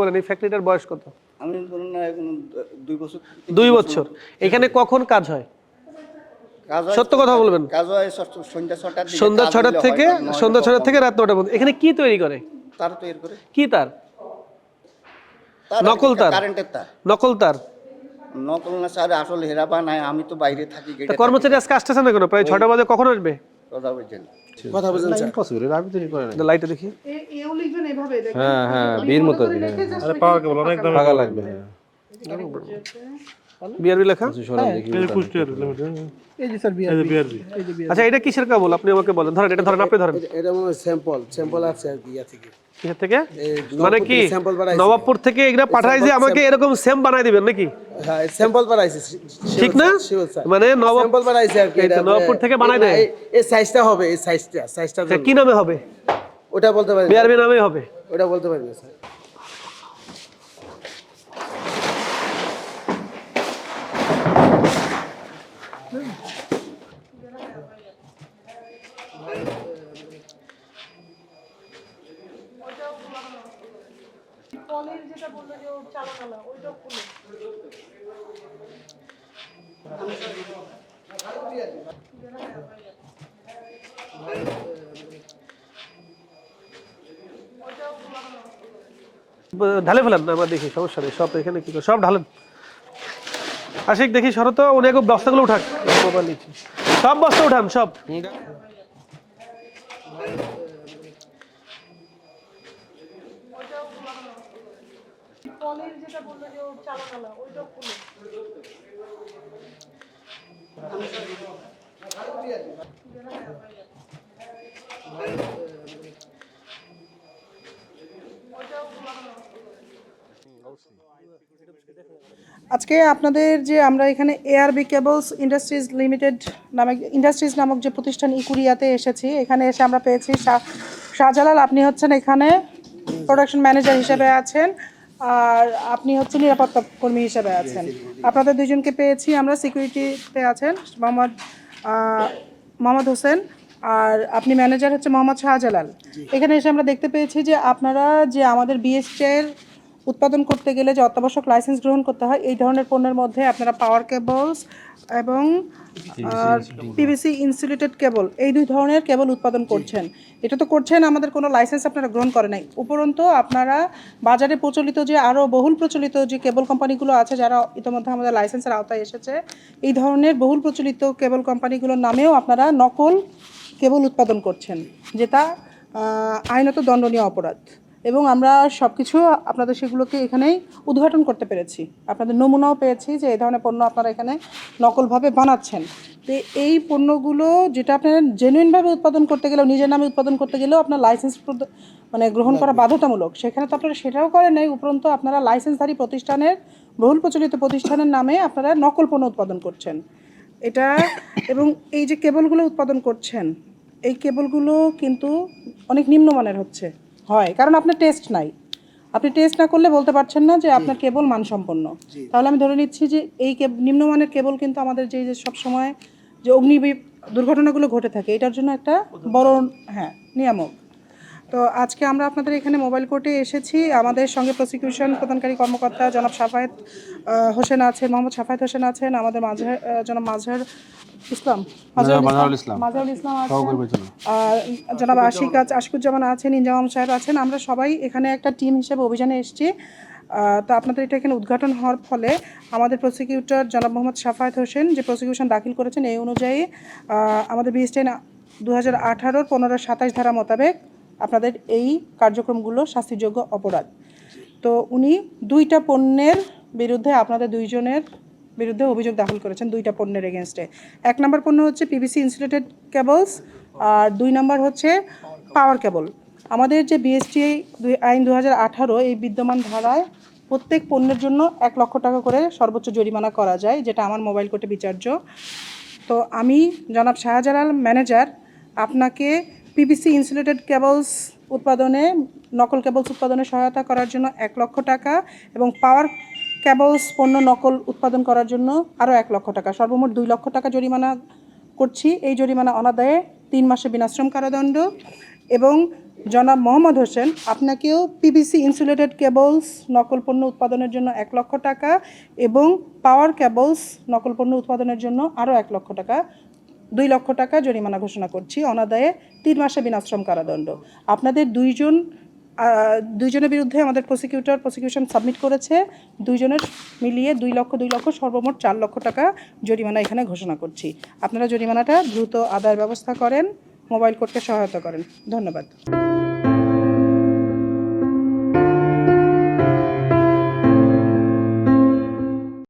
বলেন এই ফ্যাক্টরিটার বয়স কত? আমি ধরুন না এখন দুই বছর দুই বছর এখানে কখন কাজ হয়? সত্য কথা বলবেন। কাজ হয় সন্ধ্যা ছটার সন্ধ্যা ছটার থেকে সন্ধ্যা ছটার থেকে রাত নটা পর্যন্ত। এখানে কি তৈরি করে? তার তৈরি করে। কি তার? তার নকল তার? কারেন্টের তার। নকল তার। নকল না স্যার আসলে হেরাবা নাই আমি তো বাইরে থাকি কর্মচারী আজকে আসতেছে না কেন? প্রায় ছটা বাজে কখন আসবে? কথা বলছেন। কথা বলছেন ইম্পসিবল আমি তো করে না লাইটে দেখি। এও লিখবেন এভাবে দেখেন। হ্যাঁ হ্যাঁ বীর মতো আরে পাওয়ার কেবল অনেক দাম লাগবে হ্যাঁ। বিআরবি লেখা? শোনাম দেখি। কুষ্টিয়ার লিমিটেড এই যে স্যার বিআরবি। এই যে বিআর আচ্ছা এটা কিসের কাবল? আপনি আমাকে বলেন। ধরেন এটা ধরেন আপনি ধরেন। এটা- এটা মনে স্যাম্পল স্যাম্পল আছে আর কি থেকে। থেকে? মানে কি? থেকে sample বানাইছে। নবাবপুর থেকে এগুলা পাঠাই যে আমাকে এরকম সেম বানাই দিবেন নাকি? হ্যাঁ স্যাম্পল বানাইছে ঠিক না? মানে বানাইছে আর কি নবাবপুর থেকে বানাই দেয়। এই- এই সাইজটা হবে এই সাইজটা সাইজটা কি নামে হবে? ওটা বলতে পারি না। বিআরবি নামেই হবে। ওটা বলতে পারি স্যার ঢালে ফেলেন না আমরা দেখি, সমস্যা নেই, সব এখানে কি সব ঢালেন। আশিক, দেখি শরত উনি বস্তাগুলো নিচ্ছি। সব বস্তা উঠান, সব। আজকে আপনাদের যে আমরা এখানে এআরবি কেবলস ইন্ডাস্ট্রিজ লিমিটেড নামে ইন্ডাস্ট্রিজ নামক যে প্রতিষ্ঠান ইকুরিয়াতে এসেছি, এখানে এসে আমরা পেয়েছি শাহ- শাহজালাল। আপনি হচ্ছেন এখানে প্রোডাকশন ম্যানেজার হিসেবে আছেন। আর আপনি হচ্ছে নিরাপত্তা কর্মী হিসেবে আছেন। আপনাদের দুজনকে পেয়েছি আমরা সিকিউরিটিতে আছেন মোহাম্মদ মোহাম্মদ হোসেন আর আপনি ম্যানেজার হচ্ছে মোহাম্মদ শাহজালাল। এখানে এসে আমরা দেখতে পেয়েছি যে আপনারা যে আমাদের বিএসটের উৎপাদন করতে গেলে যে অত্যাবশ্যক লাইসেন্স গ্রহণ করতে হয় এই ধরনের পণ্যের মধ্যে আপনারা পাওয়ার কেবলস এবং পিভিসি ইনসুলেটেড কেবল এই দুই ধরনের কেবল উৎপাদন করছেন। এটা তো করছেন আমাদের কোনো লাইসেন্স আপনারা গ্রহণ করে নাই। উপরন্তু আপনারা বাজারে প্রচলিত যে আরও বহুল প্রচলিত যে কেবল কোম্পানিগুলো আছে যারা ইতিমধ্যে আমাদের লাইসেন্সের আওতায় এসেছে এই ধরনের বহুল প্রচলিত কেবল কোম্পানিগুলোর নামেও আপনারা নকল কেবল উৎপাদন করছেন যেটা আইনত দণ্ডনীয় অপরাধ। এবং আমরা সব কিছু আপনাদের সেগুলোকে এখানেই উদ্ঘাটন করতে পেরেছি। আপনাদের নমুনাও পেয়েছি যে এই ধরনের পণ্য আপনারা এখানে নকলভাবে বানাচ্ছেন। তো এই পণ্যগুলো যেটা আপনারা জেনুইনভাবে উৎপাদন করতে গেলেও নিজের নামে উৎপাদন করতে গেলেও আপনার লাইসেন্স মানে গ্রহণ করা বাধ্যতামূলক। সেখানে তো আপনারা সেটাও করেন নাই উপরন্তু আপনারা লাইসেন্সধারী প্রতিষ্ঠানের বহুল প্রচলিত প্রতিষ্ঠানের নামে আপনারা নকল পণ্য উৎপাদন করছেন। এটা এবং এই যে কেবলগুলো উৎপাদন করছেন এই কেবলগুলো কিন্তু অনেক নিম্নমানের হচ্ছে। হয় কারণ আপনার টেস্ট নাই। আপনি টেস্ট না করলে বলতে পারছেন না যে আপনার কেবল মানসম্পন্ন। তাহলে আমি ধরে নিচ্ছি যে এই নিম্নমানের কেবল কিন্তু আমাদের যে যে সবসময় যে অগ্নি দুর্ঘটনাগুলো ঘটে থাকে এটার জন্য একটা বড় হ্যাঁ নিয়ামক। তো আজকে আমরা আপনাদের এখানে মোবাইল কোর্টে এসেছি। আমাদের সঙ্গে প্রসিকিউশন প্রদানকারী কর্মকর্তা জনাব সাফায়েত হোসেন আছেন মোহাম্মদ সাফায়েত হোসেন আছেন আমাদের মাঝহার আহ, জনাব মাজহার ইসলাম মাজহারুল ইসলাম। আছেন। আর জনাব আশিক আছে আশিকুজ্জামান আছেন ইনজামাম সাহেব আছেন। আমরা সবাই এখানে একটা টিম হিসেবে অভিযানে এসেছি। তো আপনাদের এটা এখানে উদ্ঘাটন হওয়ার ফলে আমাদের প্রসিকিউটর জনাব মোহাম্মদ সাফায়েত হোসেন যে প্রসিকিউশন দাখিল করেছেন এই অনুযায়ী আমাদের বিএসটেন দু হাজার আঠারোর পনেরো সাতাশ ধারা মোতাবেক আপনাদের এই কার্যক্রমগুলো শাস্তিযোগ্য অপরাধ। তো উনি দুইটা পণ্যের বিরুদ্ধে আপনাদের দুইজনের বিরুদ্ধে অভিযোগ দাখিল করেছেন দুইটা পণ্যের এগেনস্টে এক নম্বর পণ্য হচ্ছে পিভিসি ইনসুলেটেড কেবলস আর দুই নম্বর হচ্ছে পাওয়ার কেবল আমাদের যে বিএসটি আইন দু হাজার আঠারো এই বিদ্যমান ধারায় প্রত্যেক পণ্যের জন্য এক লক্ষ টাকা করে সর্বোচ্চ জরিমানা করা যায়, যেটা আমার মোবাইল কোর্টে বিচার্য। তো আমি জনাব শাহজালাল ম্যানেজার আপনাকে পিভিসি ইনসুলেটেড কেবলস উৎপাদনে, নকল কেবলস উৎপাদনে সহায়তা করার জন্য এক লক্ষ টাকা এবং পাওয়ার কেবলস পণ্য নকল উৎপাদন করার জন্য আরও এক লক্ষ টাকা। সর্বমোট দুই লক্ষ টাকা জরিমানা করছি। এই জরিমানা অনাদায়ে তিন মাসে বিনাশ্রম কারাদণ্ড এবং জনাব মোহাম্মদ হোসেন, আপনাকেও পিভিসি ইনসুলেটেড কেবলস নকল পণ্য উৎপাদনের জন্য এক লক্ষ টাকা এবং পাওয়ার কেবলস নকল পণ্য উৎপাদনের জন্য আরও এক লক্ষ টাকা দুই লক্ষ টাকা জরিমানা ঘোষণা করছি, অনাদায়ে তিন মাসে বিনাশ্রম কারাদণ্ড। আপনাদের দুইজন দুইজনের বিরুদ্ধে আমাদের প্রসিকিউটর প্রসিকিউশন সাবমিট করেছে, দুইজনের মিলিয়ে দুই লক্ষ দুই লক্ষ, সর্বমোট চার লক্ষ টাকা জরিমানা এখানে ঘোষণা করছি। আপনারা জরিমানাটা দ্রুত আদায়ের ব্যবস্থা করেন, মোবাইল কোর্টকে সহায়তা করেন। ধন্যবাদ।